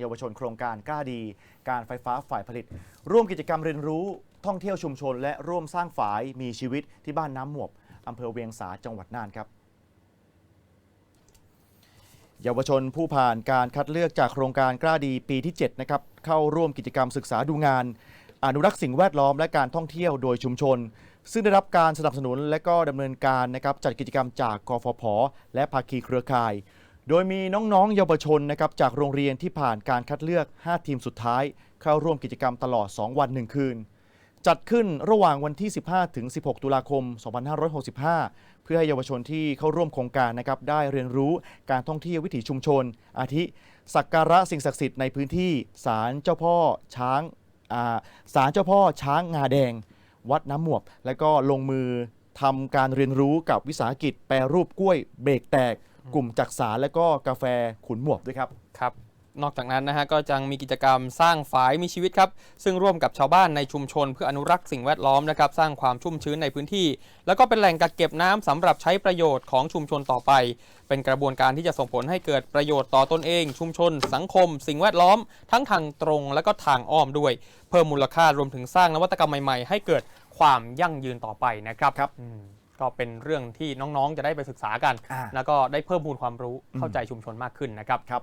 เยาวชนโครงการกล้าดี การไฟฟ้าฝ่ายผลิต ร่วมกิจกรรมเรียนรู้ท่องเที่ยวชุมชน และร่วมสร้างฝายมีชีวิตที่บ้านน้ำหมวบอำเภอเวียงสาจังหวัดน่านครับ เยาวชนผู้ผ่านการคัดเลือกจากโครงการกล้าดีปีที่7นะครับเข้าร่วมกิจกรรมศึกษาดูงาน อนุรักษ์สิ่งแวดล้อมและการท่องเที่ยวโดยชุมชน ซึ่งได้รับการสนับสนุนและก็ดำเนินการนะครับจัดกิจกรรมจากกฟผและภาคีเครือข่าย โดยมีน้องๆ เยาวชนนะครับจากโรงเรียนที่ผ่านการคัดเลือก 5 ทีมสุดท้าย เข้าร่วมกิจกรรมตลอด 2 วัน 1 คืน จัดขึ้นระหว่างวันที่ 15 ถึง 16 ตุลาคม 2565 เพื่อให้เยาวชนที่เข้าร่วมโครงการนะครับได้เรียนรู้การท่องเที่ยววิถีชุมชน อาทิสักการะสิ่งศักดิ์สิทธิ์ในพื้นที่ศาลเจ้าพ่อช้างศาลเจ้าพ่อช้างงาแดง วัดน้ำหมวบ และก็ลงมือทำการเรียนรู้กับวิสาหกิจแปรรูปกล้วยเบรกแตก กลุ่มจักสารและก็กาแฟขุนหมวบด้วยครับ ครับ นอกจากนั้นนะฮะก็ยังมีกิจกรรมสร้างฝายมีชีวิตครับ ซึ่งร่วมกับชาวบ้านในชุมชนเพื่ออนุรักษ์สิ่งแวดล้อมนะครับ สร้างความชุ่มชื้นในพื้นที่ แล้วก็เป็นแหล่งกักเก็บน้ำสำหรับใช้ประโยชน์ของชุมชนต่อไป เป็นกระบวนการที่จะส่งผลให้เกิดประโยชน์ต่อตนเอง ชุมชน สังคม สิ่งแวดล้อม ทั้งทางตรงและก็ทางอ้อมด้วย เพิ่มมูลค่ารวมถึงสร้างนวัตกรรมใหม่ๆ ให้เกิดความยั่งยืนต่อไปนะครับครับ อืม ก็เป็นเรื่องที่น้องๆจะได้ไปศึกษากัน อ่า แล้วก็ได้เพิ่มพูนความรู้เข้าใจชุมชนมากขึ้นนะครับ ครับ